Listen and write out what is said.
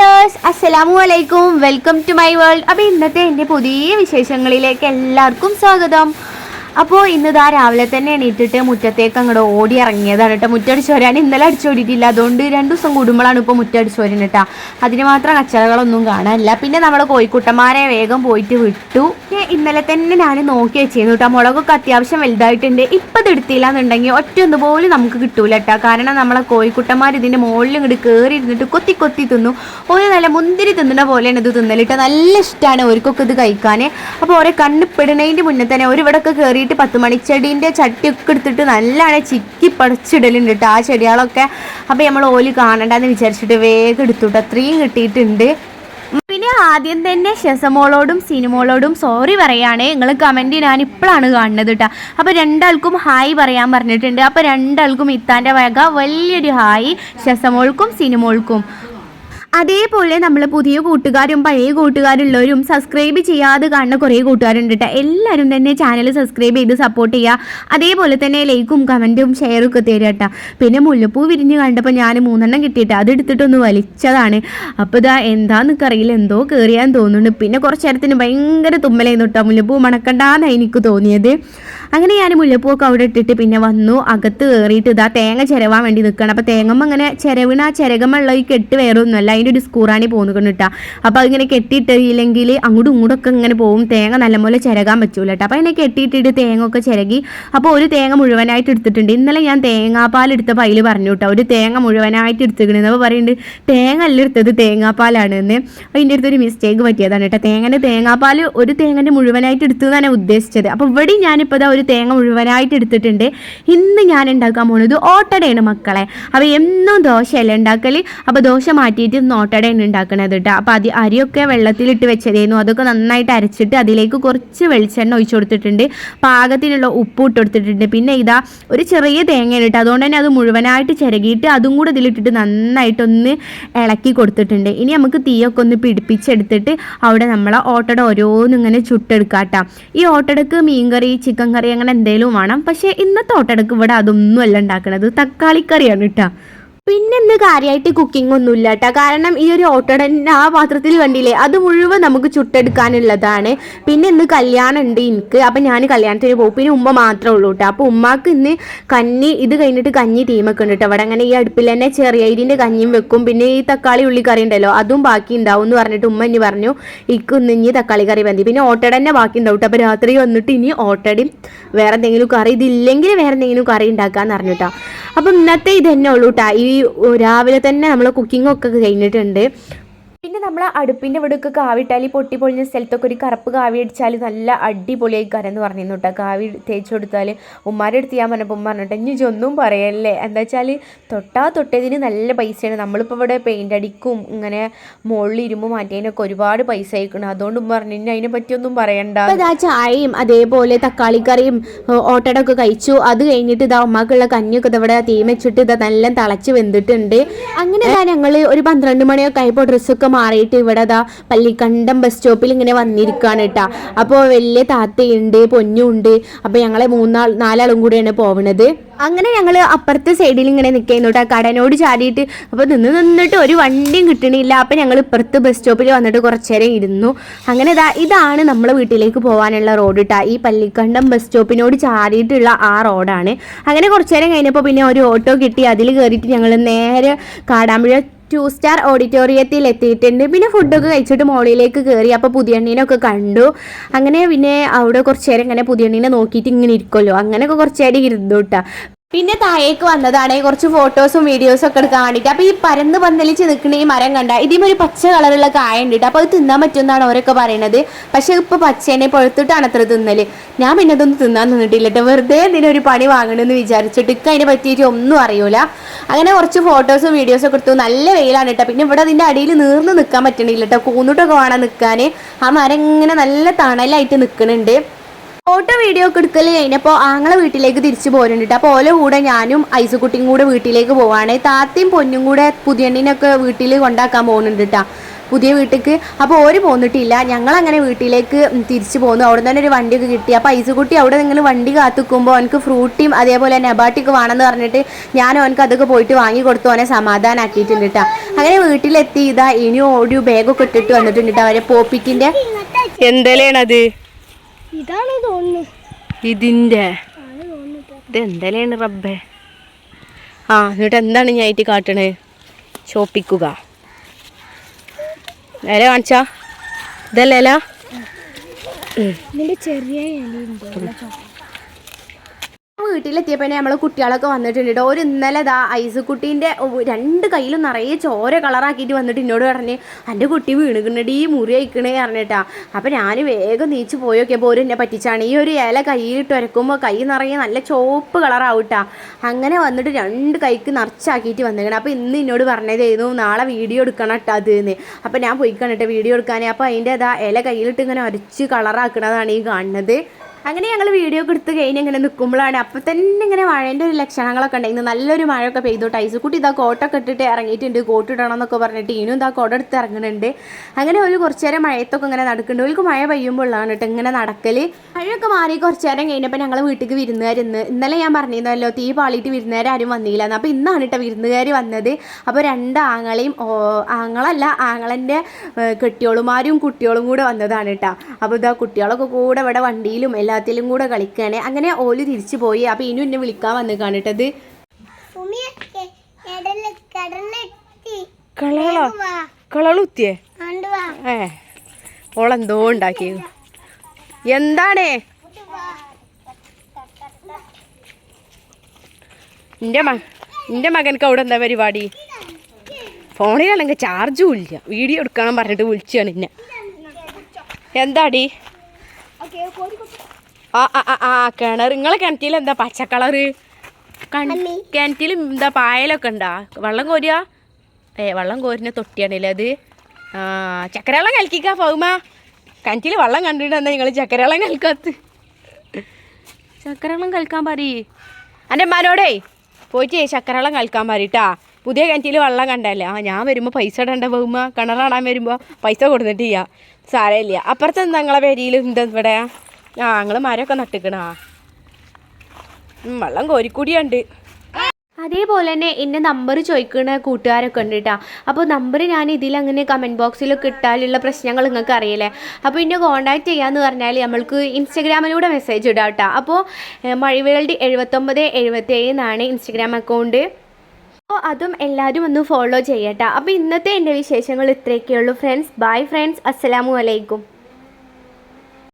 Dears അസ്സലാമു അലൈക്കും welcome to my world അപ്പോൾ ഇന്നത്തെ എന്റെ പുതിയ വിശേഷങ്ങളിലേക്ക് എല്ലാവർക്കും സ്വാഗതം. അപ്പോൾ ഇന്ന് ഇതാ രാവിലെ തന്നെ എണീറ്റിട്ട് മുറ്റത്തേക്ക് അങ്ങോട്ട് ഓടി ഇറങ്ങിയതാണ് കേട്ടോ മുറ്റടിച്ച് വരാൻ ഇന്നലെ അടിച്ചോടിയിട്ടില്ല അതുകൊണ്ട് രണ്ട് ദിവസം കൂടുമ്പോഴാണ് ഇപ്പോൾ മുറ്റടിച്ച് വരുന്നത് കേട്ടോ അതിന് മാത്രം കച്ചറകളൊന്നും കാണാനില്ല. പിന്നെ നമ്മൾ കോഴിക്കുട്ടന്മാരെ വേഗം പോയിട്ട് വിട്ടു. ഇന്നലെ തന്നെ ഞാൻ നോക്കി വെച്ചിരുന്നു കേട്ടോ മുളകൊക്കെ അത്യാവശ്യം വലുതായിട്ടുണ്ട്. ഇപ്പം ഇത് എടുത്തില്ല എന്നുണ്ടെങ്കിൽ ഒറ്റ ഒന്ന് പോലും നമുക്ക് കിട്ടൂല കേട്ടോ കാരണം നമ്മളെ കോഴിക്കുട്ടന്മാർ ഇതിന്റെ മുകളിൽ ഇങ്ങോട്ട് കയറി ഇരുന്നിട്ട് കൊത്തി കൊത്തി തിന്നു. ഒരു നല്ല മുന്തിരി തിന്നുന്ന പോലെയാണ് ഇത് തിന്നലിട്ട് നല്ല ഇഷ്ടമാണ് ഓർക്കൊക്കെ ഇത് കഴിക്കാൻ അപ്പോൾ ഓരോ കണ്ണ് മുന്നേ തന്നെ ഒരു ഇവിടെയൊക്കെ കയറിയിട്ട് പത്ത് മണിച്ചെടീന്റെ ചട്ടിയൊക്കെ എടുത്തിട്ട് നല്ലതാണ് ചിക്കി പടച്ചിടലുണ്ട് കേട്ടോ ആ ചെടികളൊക്കെ. അപ്പോൾ നമ്മൾ ഓൽ കാണണ്ടെന്ന് വിചാരിച്ചിട്ട് വേഗം എടുത്തുട്ടോ. അത്രയും കിട്ടിയിട്ടുണ്ട്. പിന്നെ ആദ്യം തന്നെ ഷെസമോളോടും സിനിമോളോടും സോറി പറയാണ്. നിങ്ങൾ കമന്റ് ഞാൻ ഇപ്പോഴാണ് കാണുന്നത് കേട്ടോ അപ്പോൾ രണ്ടാൾക്കും ഹായ് പറയാൻ പറഞ്ഞിട്ടുണ്ട്. അപ്പോൾ രണ്ടാൾക്കും ഇത്താന്റെ വക വലിയൊരു ഹായ് ഷെസമോൾക്കും സിനിമോൾക്കും. അതേപോലെ നമ്മൾ പുതിയ കൂട്ടുകാരും പഴയ കൂട്ടുകാരുള്ളവരും സബ്സ്ക്രൈബ് ചെയ്യാതെ കാണുന്ന കുറേ കൂട്ടുകാരുണ്ട് കേട്ടോ എല്ലാവരും തന്നെ ചാനൽ സബ്സ്ക്രൈബ് ചെയ്ത് സപ്പോർട്ട് ചെയ്യുക അതേപോലെ തന്നെ ലൈക്കും കമന്റും ഷെയറും ഒക്കെ തരിക കേട്ടോ പിന്നെ മുല്ലപ്പൂ വിരിഞ്ഞ് കണ്ടപ്പോൾ ഞാൻ മൂന്നെണ്ണം കിട്ടിയിട്ട് അത് എടുത്തിട്ടൊന്ന് വലിച്ചതാണ്. അപ്പോൾ ഇതാ എന്താണെന്നൊക്കെ അറിയില്ല. എന്തോ കയറിയാൻ തോന്നുന്നുണ്ട്. പിന്നെ കുറച്ച് നേരത്തിന് ഭയങ്കര തുമ്മലായിരുന്നു കേട്ടോ മുല്ലപ്പൂ മണക്കണ്ടാന്നാണ് എനിക്ക് തോന്നിയത്. അങ്ങനെ ഞാൻ മുല്ലപ്പൂവൊക്കെ അവിടെ ഇട്ടിട്ട് പിന്നെ വന്നു. അകത്ത് കയറിയിട്ട് ഇതാ തേങ്ങ ചിരവാൻ വേണ്ടി നിൽക്കണം അപ്പോൾ തേങ്ങമ്മ അങ്ങനെ ചിരവിണ ആ ചിരകമുള്ള ഈ കെട്ട് വേറെ ഒന്നുമല്ല അതിന്റെ ഒരു സ്കൂറാണി പോകുന്നു കേട്ടോ അപ്പോൾ അതിങ്ങനെ കെട്ടിയിട്ടില്ലെങ്കിൽ അങ്ങോട്ടും ഇങ്ങോട്ടൊക്കെ ഇങ്ങനെ പോകും. തേങ്ങ നല്ലപോലെ ചിരകാൻ പറ്റൂല കേട്ടോ അപ്പോൾ അതിനെ കെട്ടിയിട്ടിട്ട് തേങ്ങ ഒക്കെ ചിരകി. അപ്പോൾ ഒരു തേങ്ങ മുഴുവനായിട്ട് എടുത്തിട്ടുണ്ട്. ഇന്നലെ ഞാൻ തേങ്ങാപ്പാൽ എടുത്തപ്പോൾ അതിൽ പറഞ്ഞു കേട്ടോ ഒരു തേങ്ങ മുഴുവനായിട്ട് എടുത്തിക്കണെന്ന് അപ്പോൾ പറയുന്നുണ്ട് തേങ്ങ അല്ല എടുത്തത് തേങ്ങാപ്പാലാണ് എന്ന്. അതിന്റെ അടുത്തൊരു മിസ്റ്റേക്ക് പറ്റിയതാണ് കേട്ടോ തേങ്ങന്റെ തേങ്ങാപ്പാൽ ഒരു തേങ്ങന്റെ മുഴുവനായിട്ട് എടുത്തു എന്നാണ് ഉദ്ദേശിച്ചത്. അപ്പോൾ ഇവിടെ ഞാനിപ്പോൾ ഒരു തേങ്ങ മുഴുവനായിട്ട് എടുത്തിട്ടുണ്ട്. ഇന്ന് ഞാൻ ഉണ്ടാക്കാൻ പോകുന്നത് ഓട്ടടയാണ് മക്കളെ. അപ്പോൾ എന്നും ദോശയല്ല ഉണ്ടാക്കൽ അപ്പോൾ ദോശ മാറ്റിയിട്ട് ഇന്ന് ഓട്ടടയാണ് ഉണ്ടാക്കണത് കേട്ടോ അപ്പോൾ അത് അരിയൊക്കെ വെള്ളത്തിലിട്ട് വെച്ചതേന്നു. അതൊക്കെ നന്നായിട്ട് അരച്ചിട്ട് അതിലേക്ക് കുറച്ച് വെളിച്ചെണ്ണ ഒഴിച്ചു കൊടുത്തിട്ടുണ്ട്. പാകത്തിനുള്ള ഉപ്പ് ഇട്ട് കൊടുത്തിട്ടുണ്ട്. പിന്നെ ഇതാ ഒരു ചെറിയ തേങ്ങയാണ് കേട്ടോ അതുകൊണ്ട് തന്നെ അത് മുഴുവനായിട്ട് ചിരകിയിട്ട് അതും കൂടെ ഇതിലിട്ടിട്ട് നന്നായിട്ടൊന്ന് ഇളക്കി കൊടുത്തിട്ടുണ്ട്. ഇനി നമുക്ക് തീയൊക്കെ ഒന്ന് പിടിപ്പിച്ചെടുത്തിട്ട് അവിടെ നമ്മളെ ഓട്ടട ഓരോന്നും ഇങ്ങനെ ചുട്ടെടുക്കാട്ടോ ഈ ഓട്ടടക്ക് മീൻകറി ചിക്കൻ കറി അങ്ങനെ എന്തെങ്കിലും വേണം. പക്ഷേ ഇന്നത്തെ ഓട്ടടക്ക് ഇവിടെ അതൊന്നും അല്ല ഉണ്ടാക്കണത്. തക്കാളിക്കറിയാണ് കേട്ടോ പിന്നെ ഇന്ന് കാര്യമായിട്ട് കുക്കിംഗ് ഒന്നും ഇല്ല കേട്ടോ കാരണം ഈ ഒരു ഓട്ടോടെ ആ പാത്രത്തിൽ കണ്ടില്ലേ? അത് മുഴുവൻ നമുക്ക് ചുട്ടെടുക്കാനുള്ളതാണ്. പിന്നെ ഇന്ന് കല്യാണം ഉണ്ട് എനിക്ക്. അപ്പം ഞാൻ കല്യാണത്തിന് പോകും. പിന്നെ ഉമ്മ മാത്രമേ ഉള്ളൂ കേട്ടോ. അപ്പോൾ ഉമ്മാക്ക് ഇന്ന് കഞ്ഞി ഇത് കഴിഞ്ഞിട്ട് കഞ്ഞി തീമൊക്കെ ഉണ്ട് കേട്ടോ. അവിടെ അങ്ങനെ ഈ അടുപ്പിൽ തന്നെ ചെറിയ അരിന്റെ കഞ്ഞിയും വെക്കും. പിന്നെ ഈ തക്കാളി ഉള്ളിക്കറി കറി ഉണ്ടല്ലോ അതും ബാക്കി ഉണ്ടാവും എന്ന് പറഞ്ഞിട്ട് ഉമ്മ ഇനി പറഞ്ഞു ഇക്ക് ഇന്ന് ഇനി തക്കാളി കറി മതി. പിന്നെ ഓട്ടട തന്നെ ബാക്കി ഉണ്ടാവും അപ്പോൾ രാത്രി വന്നിട്ട് ഇനി ഓട്ടടയും വേറെ എന്തെങ്കിലും കറി ഇതില്ലെങ്കിൽ വേറെ എന്തെങ്കിലും കറി ഉണ്ടാക്കാന്ന് പറഞ്ഞു കേട്ടോ. അപ്പം ഇന്നത്തെ ഇത് തന്നെ ഉള്ളൂ കേട്ടോ. ഈ രാവിലെ തന്നെ നമ്മൾ കുക്കിംഗ് ഒക്കെ കഴിഞ്ഞിട്ടുണ്ട്. നമ്മൾ അടുപ്പിന്റെ ഇവിടെയൊക്കെ കാവിട്ടാൽ ഈ പൊട്ടി പൊളിഞ്ഞ സ്ഥലത്തൊക്കെ ഒരു കറുപ്പ് കാവി അടിച്ചാൽ നല്ല അടിപൊളിയായി കരന്ന് പറഞ്ഞിരുന്നു കേട്ടോ കാവി തേച്ച് കൊടുത്താൽ ഉമ്മാരെ അടുത്ത് ഞാൻ പറഞ്ഞപ്പോൾ ഉമ്മ പറഞ്ഞിട്ട് ഇനി ഒന്നും പറയല്ലേ? എന്താ വെച്ചാൽ തൊട്ടാ തൊട്ടതിന് നല്ല പൈസയാണ്. നമ്മളിപ്പോൾ ഇവിടെ പെയിന്റ് അടിക്കും ഇങ്ങനെ മുകളിൽ ഇരുമ്പ് മാറ്റിയതിനൊക്കെ ഒരുപാട് പൈസ അയക്കണം അതുകൊണ്ട് ഉമ്മ പറഞ്ഞു ഇനി അതിനെ പറ്റിയൊന്നും പറയണ്ട. ഇതാ ചായയും അതേപോലെ തക്കാളിക്കറിയും ഓട്ടടൊക്കെ കഴിച്ചു. അത് കഴിഞ്ഞിട്ട് ഇതാ ഉമ്മാക്കുള്ള കഞ്ഞിയൊക്കെ ഇവിടെ തീം വെച്ചിട്ട് ഇതാ നല്ല തിളച്ച് വെന്തിട്ടുണ്ട്. അങ്ങനെ ഞങ്ങൾ ഒരു പന്ത്രണ്ട് മണിയൊക്കെ ആയപ്പോൾ ഡ്രസ്സൊക്കെ മാറിയിട്ട് ഇവിടെ അതാ പള്ളിക്കണ്ടം ബസ് സ്റ്റോപ്പിൽ ഇങ്ങനെ വന്നിരിക്കുകയാണ് കേട്ടോ അപ്പോൾ വലിയ താത്തയുണ്ട് പൊന്നുണ്ട്. അപ്പോൾ ഞങ്ങളെ മൂന്നാൾ നാലാളും കൂടിയാണ് പോവണത്. അങ്ങനെ ഞങ്ങൾ അപ്പുറത്തെ സൈഡിൽ ഇങ്ങനെ നിൽക്കുന്നു കേട്ടോ കടനോട് ചാടിയിട്ട് അപ്പോൾ നിന്ന് നിന്നിട്ട് ഒരു വണ്ടിയും കിട്ടണില്ല. അപ്പോൾ ഞങ്ങൾ ഇപ്പുറത്ത് ബസ് സ്റ്റോപ്പിൽ വന്നിട്ട് കുറച്ച് നേരം ഇരുന്നു. അങ്ങനെ ഇതാ ഇതാണ് നമ്മളെ വീട്ടിലേക്ക് പോകാനുള്ള റോഡ് കേട്ടോ ഈ പള്ളിക്കണ്ടം ബസ് സ്റ്റോപ്പിനോട് ചാടിയിട്ടുള്ള ആ റോഡാണ്. അങ്ങനെ കുറച്ച് നേരം കഴിഞ്ഞപ്പോൾ പിന്നെ ഒരു ഓട്ടോ കിട്ടി. അതിൽ കയറിയിട്ട് ഞങ്ങൾ നേരെ കാടാമ്പുഴ ടു സ്റ്റാർ ഓഡിറ്റോറിയത്തിൽ എത്തിയിട്ടുണ്ട്. പിന്നെ ഫുഡൊക്കെ കഴിച്ചിട്ട് മോളിലേക്ക് കയറി അപ്പോൾ പുതിയണ്ണീനൊക്കെ കണ്ടു. അങ്ങനെ പിന്നെ അവിടെ കുറച്ച് നേരം ഇങ്ങനെ പുതിയണ്ണീനെ നോക്കിയിട്ട് ഇങ്ങനെ ഇരിക്കുമല്ലോ അങ്ങനെയൊക്കെ കുറച്ച് നേരം ഇരുന്നു കേട്ടോ. പിന്നെ താഴേക്ക് വന്നതാണ് കുറച്ച് ഫോട്ടോസും വീഡിയോസും ഒക്കെ എടുക്കാൻ വേണ്ടിയിട്ട്. അപ്പോൾ ഈ പരന്ന് പന്തലിച്ച് നിൽക്കുന്ന ഈ മരം കണ്ട ഇതിമ ഒരു പച്ച കളറുള്ള കായ ഉണ്ട് അപ്പൊ അപ്പോൾ അത് തിന്നാൻ പറ്റുമെന്നാണ് അവരൊക്കെ പറയുന്നത് പക്ഷേ ഇപ്പൊ പച്ചേനെ പൊഴുത്തിട്ടാണ് അത്ര തിന്നൽ. ഞാൻ പിന്നെ അതൊന്നും തിന്നാൻ നിന്നിട്ടില്ല കേട്ടോ വെറുതെ ഒരു പണി വാങ്ങണമെന്ന് വിചാരിച്ചിട്ട് ഇക്ക അതിനെ പറ്റിയിട്ട് ഒന്നും അറിയൂല. അങ്ങനെ കുറച്ച് ഫോട്ടോസും വീഡിയോസും ഒക്കെ എടുത്തു. നല്ല വെയിലാണ് കേട്ടോ പിന്നെ ഇവിടെ അതിന്റെ അടിയിൽ നീർന്ന് നിൽക്കാൻ പറ്റണില്ല കേട്ടോ കൂന്നിട്ടൊക്കെ വേണം നിൽക്കാൻ ആ മരം ഇങ്ങനെ നല്ല തണലായിട്ട് നിൽക്കുന്നുണ്ട് ഫോട്ടോ വീഡിയോ ഒക്കെ എടുക്കൽ കഴിഞ്ഞപ്പോൾ ആങ്ങളെ വീട്ടിലേക്ക് തിരിച്ചു പോരുന്നുണ്ട്. അപ്പോൾ ഓലെ കൂടെ ഞാനും ഐസുകുട്ടിയും കൂടെ വീട്ടിലേക്ക് പോവാണ്. താത്തയും പൊന്നും കൂടെ പുതിയണ്ണിനൊക്കെ വീട്ടിൽ കൊണ്ടാക്കാൻ പോകുന്നുണ്ട് കേട്ടോ പുതിയ വീട്ടിലേക്ക് അപ്പോൾ ഓര് പോന്നിട്ടില്ല. ഞങ്ങൾ അങ്ങനെ വീട്ടിലേക്ക് തിരിച്ചു പോന്നു. അവിടെ തന്നെ ഒരു വണ്ടിയൊക്കെ കിട്ടി. അപ്പോൾ ഐസുകുട്ടി അവിടെ നിങ്ങൾ വണ്ടി കാത്തുക്കുമ്പോൾ അവനക്ക് ഫ്രൂട്ടിയും അതേപോലെ നബാട്ടിക്ക് വേണമെന്ന് പറഞ്ഞിട്ട് ഞാൻ അവനക്ക് അതൊക്കെ പോയിട്ട് വാങ്ങി കൊടുത്തു. അവനെ സമാധാനാക്കിയിട്ടുണ്ട് കേട്ടോ അങ്ങനെ വീട്ടിലെത്തി. ഇതാ ഇനി ഒരു ബാഗൊക്കെ ഇട്ടിട്ട് വന്നിട്ടുണ്ട് കേട്ടോ അവരെ പോപ്പിക്കിന്റെ എന്തലേണത്? ഇതാണ് തോന്നുന്നു. ഇതിന്റെ ആണ് തോന്നുന്നു ഇത് എന്തലേണ് റബ്ബേ? ആ എന്നിട്ട് എന്താണ് ഞാൻ ആയിട്ട് കാട്ടണേ? ചോപ്പിക്കുക. ഇല കാണിച്ചാ? ഇതല്ലേ ഇല? ഇതിന്റെ ചെറിയ ഇലയുണ്ട് തന്നെ നമ്മൾ കുട്ടികളൊക്കെ വന്നിട്ടുണ്ട് കേട്ടോ ഒരു ഇന്നലെ ദാ ഐസുക്കുട്ടീന്റെ രണ്ട് കയ്യിലും നിറയെ ചോര കളറാക്കിയിട്ട് വന്നിട്ട് എന്നോട് പറഞ്ഞ് എന്റെ കുട്ടി വീണുകിണടി മുറി അയക്കണേ പറഞ്ഞിട്ടാ. അപ്പോൾ ഞാൻ വേഗം നീച്ച് പോയോക്കിയപ്പോൾ ഒരു എന്നെ പറ്റിച്ചാണ്. ഈ ഒരു ഇല കൈയിട്ട് ഉരക്കുമ്പോൾ കൈ നിറയെ നല്ല ചോപ്പ് കളറാവട്ടാ അങ്ങനെ വന്നിട്ട് രണ്ട് കൈക്ക് നിറച്ചാക്കിയിട്ട് വന്നിരിക്കണം അപ്പോൾ ഇന്ന് എന്നോട് പറഞ്ഞതായിരുന്നു നാളെ വീഡിയോ എടുക്കണം കേട്ടോ അത് എന്ന് അപ്പോൾ ഞാൻ പോയി കണ്ടിട്ട് വീഡിയോ എടുക്കാനേ. അപ്പോൾ അതിന്റെ അതാ ഇല കയ്യിലിട്ട് ഇങ്ങനെ ഉരച്ച് കളറാക്കണതാണ് ഈ കാണുന്നത്. അങ്ങനെ ഞങ്ങൾ വീഡിയോ ഒക്കെ എടുത്ത് കഴിഞ്ഞ് ഇങ്ങനെ നിൽക്കുമ്പോഴാണ് അപ്പം തന്നെ ഇങ്ങനെ മഴേന്റെ ഒരു ലക്ഷണങ്ങളൊക്കെ ഉണ്ടായിരുന്നു നല്ലൊരു മഴയൊക്കെ പെയ്തു ടൈസുക്കുട്ടി ഇതാ കോട്ടൊക്കെ ഇട്ടിട്ട് ഇറങ്ങിയിട്ടുണ്ട്. കോട്ട് ഇടണം എന്നൊക്കെ പറഞ്ഞിട്ട് ഇനിയും ഇതാ കോട എടുത്ത് ഇറങ്ങുന്നുണ്ട് അങ്ങനെ ഒരു കുറച്ച് നേരം മഴയത്തൊക്കെ ഇങ്ങനെ നടക്കുന്നുണ്ട്. ഓൾക്ക് മഴ പെയ്യുമ്പോഴാണ് കേട്ടോ ഇങ്ങനെ നടക്കൽ മഴയൊക്കെ മാറി കുറച്ച് നേരം കഴിഞ്ഞപ്പോൾ ഞങ്ങൾ വീട്ടിലേക്ക് വിരുന്നുകാരുന്ന് ഇന്നലെ ഞാൻ പറഞ്ഞിരുന്നല്ലോ തീ പാളിയിട്ട് വിരുന്നുകാർ ആരും വന്നില്ല എന്ന്. അപ്പോൾ ഇന്നാണ് കേട്ടോ വിരുന്നുകാർ വന്നത്. അപ്പോൾ രണ്ട് ആങ്ങളെയും ആങ്ങളല്ല ആങ്ങളന്റെ കെട്ടിയോളുമാരും കുട്ടികളും കൂടെ വന്നതാണ് കേട്ടോ അപ്പോൾ ഇതാ കുട്ടികളൊക്കെ കൂടെ ഇവിടെ വണ്ടിയിലും എല്ലാത്തിലും കൂടെ കളിക്കുകയാണ്. അങ്ങനെ ഓൽ തിരിച്ചു പോയി. അപ്പോൾ ഇനി എന്നെ വിളിക്കാൻ വന്ന് കാണിട്ടത് കളളോ കളളുത്തിയേ ഏ. ഓളെന്തോ ഉണ്ടാക്കി എന്താണേ? എന്റെ മ എന്റെ മകനക്ക് അവിടെ എന്താ പരിപാടി? ഫോണിലാണെങ്കിൽ ചാർജും ഇല്ല. വീഡിയോ എടുക്കണം പറഞ്ഞിട്ട് വിളിച്ചാണ് എന്നെ എന്താടി? ആ ആ ആ കിണർ. നിങ്ങളെ കിണറ്റിൽ എന്താ പച്ച കളറ് കിണറ്റിൽ എന്താ പായലൊക്കെ ഉണ്ടാ? വെള്ളം കോരിയ ഏ വെള്ളം കോരുന്ന തൊട്ടിയാണല്ലേ അത്? ആ ചക്കരവെള്ളം കലക്കിക്കാ പൗമ കിണറ്റിൽ വെള്ളം കണ്ടിട്ട് എന്താ നിങ്ങൾ ചക്കരവെള്ളം കലക്കാത്ത ചക്കരവെള്ളം കലക്കാൻ പറയ് എന്റെ അമ്മാനോടേ പോയിട്ട് ചക്കരവെള്ളം കലക്കാൻ പറയട്ടാ പുതിയ കിണറ്റിൽ വെള്ളം കണ്ടല്ലേ ആ ഞാൻ വരുമ്പോൾ പൈസ ഇടണ്ട പൗമ കിണറാടാൻ വരുമ്പോൾ പൈസ കൊടുത്തിട്ട് ചെയ്യാം. സാരമില്ല. അപ്പുറത്ത് എന്താ നിങ്ങളെ പേരിയിൽ എന്താ ഇവിടെ? ആ ഞങ്ങൾ മരമൊക്കെ നട്ടിക്കണാ? വെള്ളം കോരിക്കൂടിയുണ്ട്. അതേപോലെ തന്നെ എന്റെ നമ്പർ ചോദിക്കുന്ന കൂട്ടുകാരൊക്കെ ഉണ്ട് കേട്ടോ അപ്പോൾ നമ്പർ ഞാൻ ഇതിലങ്ങനെ കമന്റ് ബോക്സിലൊക്കെ ഇട്ടാലുള്ള പ്രശ്നങ്ങൾ നിങ്ങൾക്ക് അറിയില്ലേ? അപ്പോൾ എന്നെ കോൺടാക്ട് ചെയ്യാന്ന് പറഞ്ഞാൽ നമ്മൾക്ക് ഇൻസ്റ്റഗ്രാമിലൂടെ മെസ്സേജ് ഇടാം കേട്ടോ അപ്പോൾ മഴവേൾഡ് എഴുപത്തൊമ്പത് എഴുപത്തേഴ് എന്നാണ് ഇൻസ്റ്റഗ്രാം അക്കൗണ്ട് അപ്പോൾ അതും എല്ലാവരും ഒന്ന് ഫോളോ ചെയ്യട്ടോ. അപ്പോൾ ഇന്നത്തെ എന്റെ വിശേഷങ്ങൾ ഇത്രയൊക്കെയുള്ളൂ. ഫ്രണ്ട്സ് ബൈ ഫ്രണ്ട്സ് അസ്സലാമു അലൈക്കും.